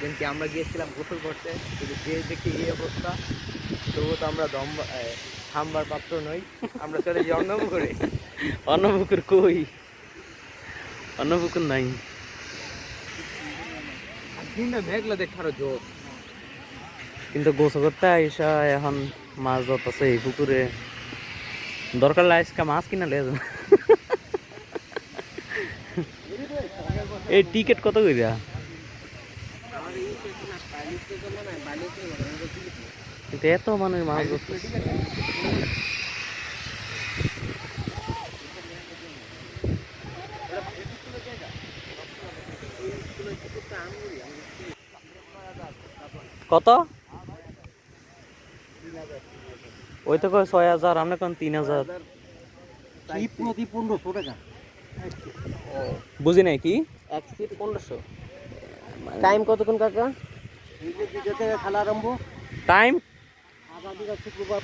সেদিনকে আমরা গিয়েছিলাম গোসল করতে কিন্তু যে দেখি এই অবস্থা তবুও তো আমরা দম থামবার পাত্র নই। আমরা চলে যাই অন্য করে অন্য পুকুর কই? অন্য পুকুর নাই। দিনটা মেঘলা দেখে জোর কিন্তু গোসল করতে আইসা এখন মাছ ধরতেছে এই পুকুরে। দরকার আজকে মাছ কিনা লেজ এই টিকিট কত কইরা? কিন্তু এত মানুষ মাছ ধরতেছে। কত? ওই তো কয় ছয় হাজার আপনি কোন তিন হাজার। প্রতি পনেরোশো টাকা? বুঝি নাই কি? এক সিট পনেরোশো। টাইম কতক্ষণ কাকা? টাইম শুক্রবার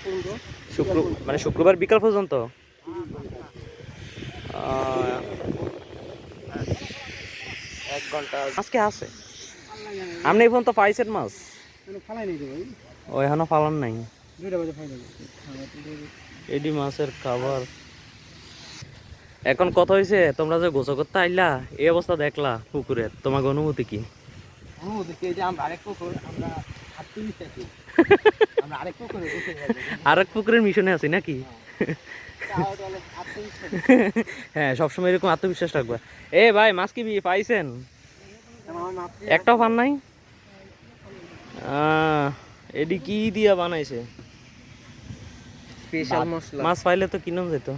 শুক্র মানে শুক্রবার বিকাল পর্যন্ত? আজকে আছে। আপনি এই পর্যন্ত পাইছেন মাছ? ও, এখনও পালন নাই। এডি মাছের খাবার। এখন কথা হয়েছে তোমরা যে গোসল করতে আইলা, এই অবস্থা দেখলা পুকুরের তোমার অনুভূতি কি? আরেক পুকুর আমরা আটত্রিশ আছি আমরা আরেক পুকুরে বসে গেছি আর এক পুকুরের মিশনে আছি নাকি? হ্যাঁ সবসময় এরকম আত্মবিশ্বাস রাখবা। এ ভাই মাছ কি পাইছেন? একটাও পান নাই? আহ, এডি কি দিয়া বানাইছে? স্পেশাল মশলা। মাছ পাইলে তো কিনুন যেত।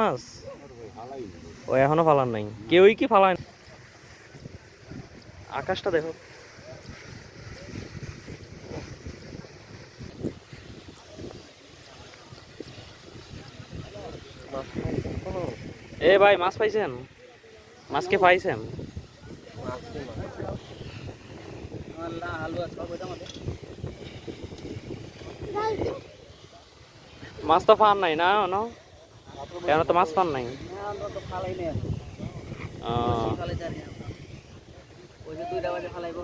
মাছ? ও এখনও ফালান নাই। কেউই কি ফালায় না। আকাশটা দেখো। এ ভাই মাছ পাইছেন? মাছকে পাইছেন? মাছ তো পান নাই না ন? কেন তো মাছ পান নাই আমরা তো ফালাই নেই আহ, ফালাই জানি ওই যে দুইটা বাজে ফালাইব।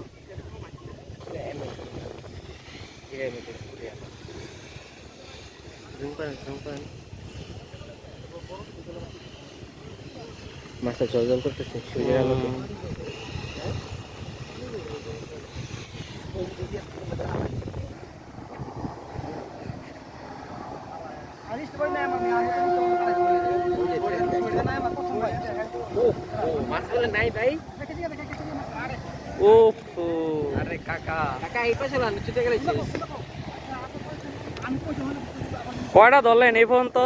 মাছটা জল জল করতেছে সূর্যের আলোতে। মাছগুলো নাই ভাই? ও আরে কাকা। কাকা এই পাশে লান ছুটে গেলে কয়টা ধরলেন এই পর্যন্ত?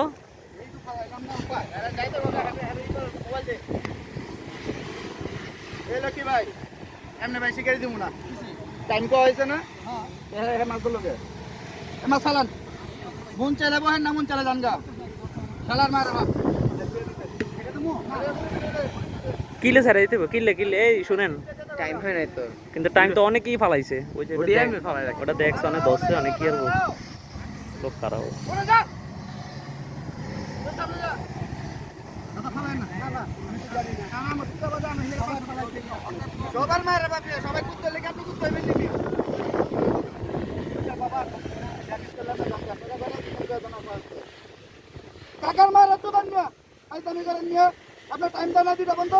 এই লক্ষ্মী ভাই এমনি ভাই শিকারি দিব না। টাইম কো হয়েছে না? হ্যাঁ মাছ গুলোকে এ মাছ চালান। মন চাইলে বহেন না মন চাইলে জান গা। চালার মার বাপ। কিলে স্যার দিতে হবে, কিলে কিলে এই শুনেন। টাইম হয় নাই তো। কিন্তু টাইম তো অনেকই ফালাইছে। ওই যে ওটা ওটাই ফালাই ওটা দেখছে অনেক ধরছে অনেক আর লোক খারাপ সবার মায়ের বাপ সবাই কুত্তে লেগে আপনি কুত্তে হইবেন নাকি? কাকার মায়ের তো দেন না। আইতামি করেন নিয়ে আপনার টাইম দেন না দিটা বন্ধ।